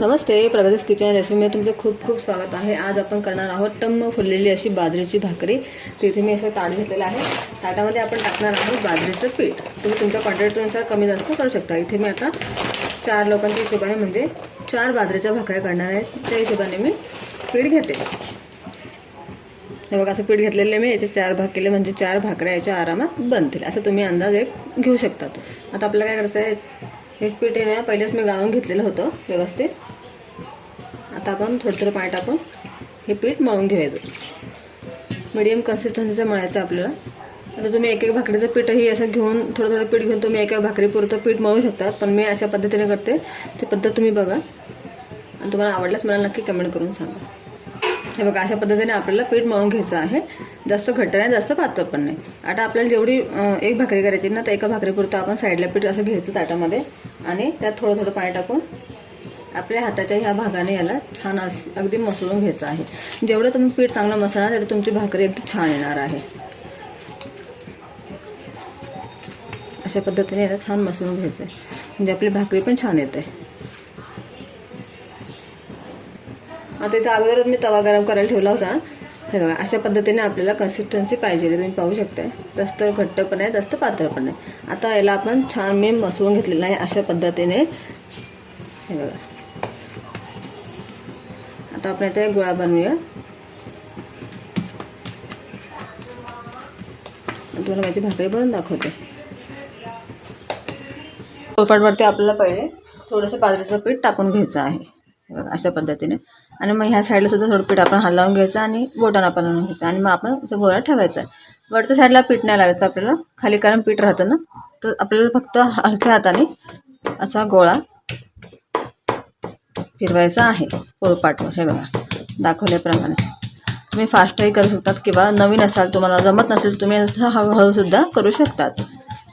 नमस्ते प्रगतीस kitchen रेसिपीमध्ये तुमचं खूप खूप स्वागत आहे. आज आपण करणार आहोत टम्म फुललेली अशी बाजरीची भाकरी. तिथे मी असं ताट घेतलेलं आहे. ताटामध्ये आपण टाकणार आहोत बाजरीचं पीठ. तुम्ही तुमच्या क्वांटिटीनुसार कमी जास्त करू शकता. इथे मी आता चार लोकांच्या हिशोबाने म्हणजे चार बाजरीच्या भाकऱ्या करणार आहेत त्या हिशोबाने मी पीठ घेते. हे बघा असं पीठ घेतलेले मी. याचे चार भाग केले म्हणजे चार भाकऱ्या याच्या आरामात बनतील. असं तुम्ही अंदाज एक घेऊ शकतात. आता आपल्याला काय करायचं आहे हेच पीठ आहे ना पहिलेच मी गाळून घेतलेलं होतं व्यवस्थित. आता आपण थोडं थोडं पाणी टाकून हे पीठ मळून घ्यायचं मिडियम कन्सिस्टन्सीचं मळायचं आपल्याला. आता तुम्ही एक एक भाकरीचं पीठही असं घेऊन थोडं थोडं पीठ घेऊन तुम्ही एका भाकरीपुरतं पीठ मळू शकता पण मी अशा पद्धतीने करते. ती पद्धत तुम्ही बघा. आणि तुम्हाला आवडल्यास मला नक्की कमेंट करून सांगा. हे बघा अशा पद्धतीने आपल्याला पीठ मळून घ्यायचं आहे. जास्त घट्ट नाही जास्त पातळ पण नाही. आता आपल्याला जेवढी एक भाकरी करायची ना तर एका भाकरीपुरतं आपण साईडला पीठ असं घ्यायचं ताटामध्ये आणि त्यात थोडं थोडं पाणी टाकून आपल्या हाताच्या ह्या भागाने याला छान अस अगदी मसळून घ्यायचं आहे. जेवढं तुम्ही पीठ चांगलं मसळणार तेवढी तुमची भाकरी अगदी छान येणार आहे. अशा पद्धतीने याला छान मसळून घ्यायचं आहे म्हणजे आपली भाकरी पण छान येते. आता इथं अगोदरच मी तवा गरम करायला ठेवला होता. हे बघा अशा पद्धतीने आपल्याला कन्सिस्टन्सी पाहिजे. तुम्ही पाहू शकता जास्त घट्ट पण आहे जास्त पातळ पण आहे. आता याला आपण छान मी मसळून घेतलेलं आहे अशा पद्धतीने. हे बघा. आता आपण इथे गोळा बनवूया. तुम्हाला माझी भाकरी बनवून दाखवते. पोळपाटवरती आपल्याला पहिले थोडंसं बाजरीचं पीठ टाकून घ्यायचं आहे. बघा अशा पद्धतीने. आणि मग ह्या साईडला सुद्धा थोडं पीठ आपण हलावून घ्यायचं आणि बोटानं आपण आणून घ्यायचं. आणि मग आपण गोळा ठेवायचा. आहे वरच्या साईडला पीठ नाही लावायचं आपल्याला. खाली कारण पीठ राहतं ना. तर आपल्याला फक्त हलक्या हाताने असा गोळा फिरवायचा आहे. पोळपाटवर. हे बघा. दाखवल्याप्रमाणे. तुम्ही फास्टही करू शकतात किंवा नवीन असाल तुम्हाला जमत नसेल तुम्ही असं हळूहळूसुद्धा करू शकतात.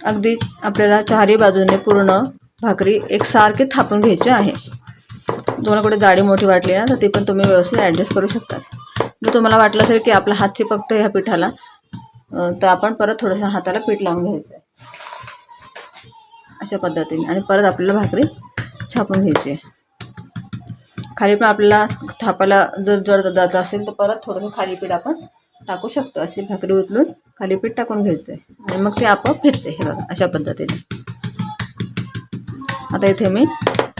अगदी आपल्याला चारही बाजूने पूर्ण भाकरी एकसारखी थापून घ्यायची आहे. तुम्हाला कुठे जाडी मोठी वाटली ना तर ती पण तुम्ही व्यवस्थित ॲडजस्ट करू शकतात. जर तुम्हाला वाटलं असेल की आपला हात चिपकतो ह्या पिठाला तर आपण परत थोडंसं हाताला पीठ लावून घ्यायचं आहे. अशा पद्धतीने. आणि परत आपल्याला भाकरी छापून घ्यायची आहे. खाली पण आपल्याला थापायला जर जड जात असेल तर परत थोडंसं खाली पीठ आपण टाकू शकतो. अशी भाकरी उचलून खाली पीठ टाकून घ्यायचं आहे. आणि मग ते आपोआप फिरते हे बघा अशा पद्धतीने. आता इथे मी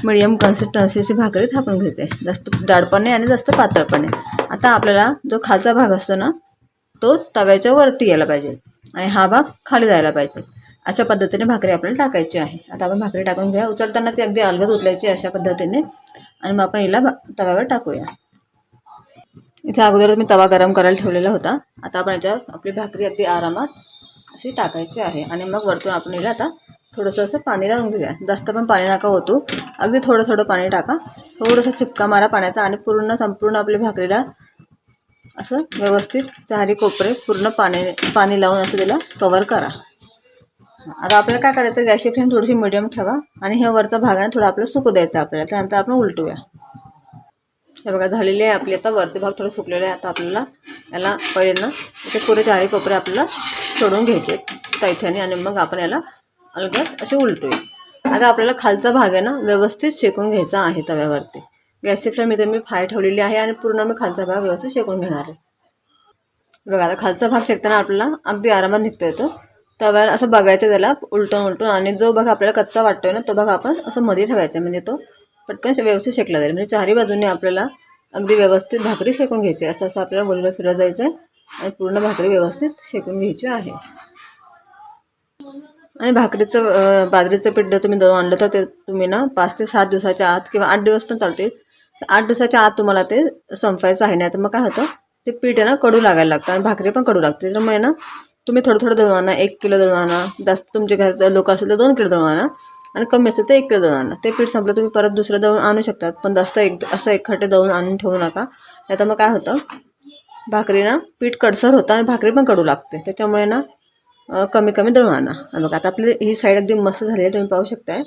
मिडियम कन्सिस्टन्सीची भाकरी थापून घेते. जास्त जाडपणे आणि जास्त पातळपणे आता आपल्याला जो खालचा भाग असतो ना तो तव्याच्या वरती यायला पाहिजे आणि हा भाग खाली जायला पाहिजे. अशा पद्धतीने भाकरी आपल्याला टाकायची आहे. आता आपण भाकरी टाकून घ्या उचलताना ती अगदी अलगद उचलायची अशा पद्धतीने. आणि मग आपण हिला भा- तव्यावर टाकूया. इथे अगोदर मी तवा गरम करायला ठेवलेला होता. आता आपण याच्यावर आपली भाकरी अगदी आरामात अशी टाकायची आहे. आणि मग वरतून आपण हिला आता थोडंसं असं पाणी लावून घेऊया. जास्त पण पाणी नका होतो अगदी थोडं थोडं पाणी टाका. थोडंसं चिपका मारा पाण्याचा आणि पूर्ण संपूर्ण आपली भाकरीला असं व्यवस्थित चारी कोपरे पूर्ण पाणी पाणी लावून असं त्याला कवर करा. आता आपल्याला काय करायचं? गॅसची फ्लेम थोडीशी मिडियम ठेवा आणि हे वरचा भाग आहे थोडा आपलं सुकू द्यायचा आपल्याला. त्यानंतर आपण उलटूया. हे बघा झालेले आहे आपले आता. वरचे भाग थोडे सुकलेले आहे. आता आपल्याला याला पहिल्यांदा ते इथे पुरे चारी कोपरे आपल्याला सोडून घ्यायचे तैथ्याने आणि मग आपण याला अलगद असे उलटूया आता आपल्याला खालचा भाग आहे ना व्यवस्थित शेकून घ्यायचा आहे तव्यावरती. गॅसची फ्लेम इथे मी फाय ठेवलेली आहे आणि पूर्ण मी खालचा भाग व्यवस्थित शेकून घेणार आहे. बघा आता खालचा भाग शेकताना आपल्याला अगदी आरामात निघतो येतो. तव्याला असं बघायचं त्याला उलटून उलटून. आणि जो भाग आपल्याला कच्चा वाटतोय ना तो भाग आपण असं मध्ये ठेवायचा म्हणजे तो पटकन व्यवस्थित शेकला जाईल. म्हणजे चारही बाजूने आपल्याला अगदी व्यवस्थित भाकरी शेकून घ्यायची आहे. असं असं आपल्याला गोलगोल फिरत जायचं आहे आणि पूर्ण भाकरी व्यवस्थित शेकून घ्यायची आहे. आणि भाकरीचं बाजरीचं पीठ जर तुम्ही दळून आणलं तर ते तुम्ही ना पाच ते सात दिवसाच्या आत किंवा आठ दिवस पण चालतील. आठ दिवसाच्या आत तुम्हाला ते संपायचं आहे. नाही तर मग काय होतं ते पीठ आहे ना कडू लागायला लागतं आणि भाकरी पण कडू लागते. त्याच्यामुळे ना तुम्ही थोडं थोडं दळून आणा. एक किलो दळून आणा. जास्त तुमच्या घरात लोक असेल तर दोन किलो दळून आणा. आणि कमी असेल तर एक किलो दळून आणा. ते पीठ संपलं तुम्ही परत दुसरं दळून आणू शकतात. पण जास्त एक असं एकखट्टे दळून आणून ठेवू नका. नाही तर मग काय होतं भाकरी ना पीठ कडसर होतं आणि भाकरी पण कडू लागते. त्याच्यामुळे ना कमी कमी दळून आणा. बघा आता आपली ही साईड अगदी मस्त झाली आहे तुम्ही पाहू शकताय.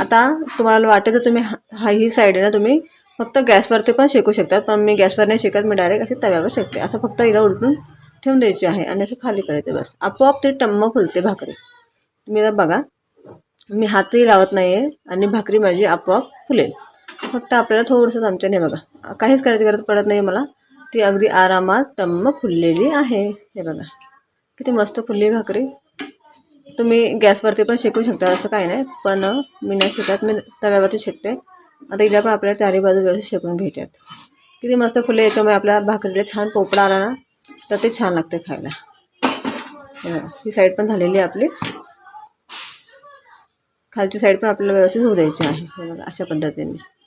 आता तुम्हाला वाटेल तर तुम्ही हा ही साईड आहे ना तुम्ही फक्त गॅसवरती पण शेकू शकतात पण मी गॅसवर नाही शेकत मी डायरेक्ट अशी तव्यावर शेकते. असं फक्त हिला उलटून ठेवून द्यायची आहे आणि असं खाली करायचं बस. आपोआप ते टम्म फुलते भाकरी. तुम्ही आता बघा मी हातही लावत नाही आहे आणि भाकरी माझी आपोआप फुलेल. फक्त आपल्याला थोडंसं आमच्याने बघा. काहीच करायची गरज पडत नाही मला. ती अगदी आरामात टम्म फुललेली आहे. हे बघा. किती मस्त फुलली भाकरी. तुम्ही गॅसवरती पण शेकू शकता असं काही नाही. पण मी नाही शेकत मी तव्यावरती शेकते. आता इथं पण आपल्याला चारी बाजू व्यवस्थित शेकून घ्यायच्यात. किती मस्त फुले याच्यामुळे आपल्या भाकरीला छान पोपडा आला ना तर ते छान लागते खायला. ही साईड पण झालेली आहे आपली. खालची साईड पण आपल्याला व्यवस्थित होऊ द्यायची आहे. अशा पद्धतीने.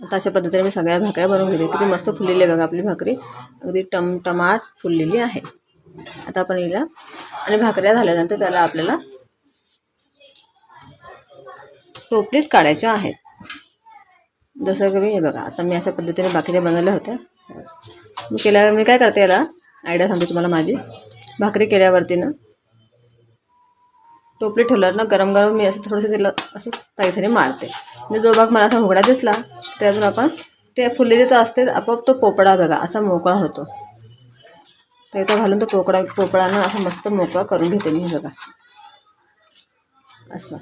आता अशा पद्धतीने मी सगळ्या भाकऱ्या बनवून घेते. किती मस्त फुललेली आहे बघा आपली भाकरी. अगदी टमटमाट फुललेली आहे. आता आपण हिला आणि भाकऱ्या झाल्यानंतर त्याला आपल्याला टोपलीत काढायच्या आहेत. जसं की मी हे बघा आता मी अशा पद्धतीने बाकीच्या बनवल्या होत्या. मी केल्यावर मी काय करते याला? आयडिया सांगते तुम्हाला माझी. भाकरी केल्यावरती ना टोपली ठेवल्यावर ना गरम गरम मी असं थोडंसं तिला असं ताईथाने मारते. म्हणजे जो भाग मला असा उघडा दिसला त्यातून आपण ते फुललेले तर असते आपोआप तो पोपडा बघा असा मोकळा होतो. तर इथं घालून तो पोकळा पोपळानं असा मस्त मोकळा करून घेते मी बघा. असं.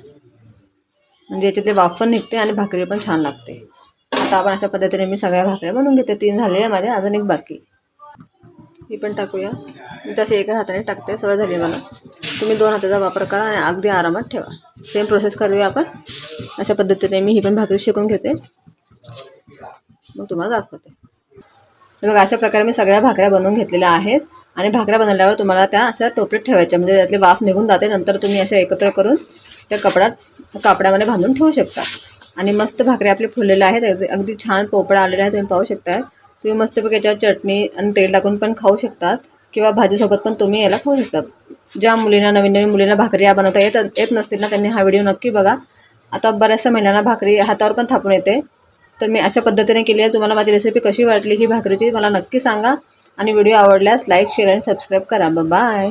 म्हणजे याच्यातले वाफण निघते आणि भाकरी पण छान लागते. आता आपण अशा पद्धतीने मी सगळ्या भाकऱ्या बनवून घेते. तीन झालेल्या माझ्या अजून एक बाकी. ही पण टाकूया. मी तशी एका हाताने टाकते सवय झाली मला. तुम्ही दोन हाताचा वापर करा आणि अगदी आरामात ठेवा. सेम प्रोसेस करूया आपण. अशा पद्धतीने मी ही पण भाकरी शिकून घेते. मग तुम्हाला दाखवते. बघा अशा प्रकारे मी सगळ्या भाकऱ्या बनवून घेतलेल्या आहेत. आणि भाकऱ्या बनवल्यावर तुम्हाला त्या अशा टोपलीत ठेवायच्या म्हणजे त्यातले वाफ निघून जाते. नंतर तुम्ही अशा एकत्र करून त्या कपड्यात कापड्यामध्ये बांधून ठेवू शकता. आणि मस्त भाकरी आपले फुललेल्या आहेत. अगदी अगदी छान पोपळा आलेला आहे. तुम्ही पाहू शकता तुम्ही मस्तपैकी याच्यावर चटणी आणि तेल टाकून पण खाऊ शकतात. किंवा भाजीसोबत पण तुम्ही याला खाऊ शकतात. ज्या मुलींना नवीन नवीन मुलींना भाकरी या बनवता येत येत नसतील ना त्यांनी हा व्हिडिओ नक्की बघा. आता बऱ्याचशा महिलांना भाकरी हातावर पण थापून येते. तर मी अशा पद्धतीने केली आहे. तुम्हाला माझी रेसिपी कशी वाटली ही भाकरीची मला नक्की सांगा. आणि व्हिडिओ आवडल्यास लाईक शेअर आणि सबस्क्राईब करा. बाय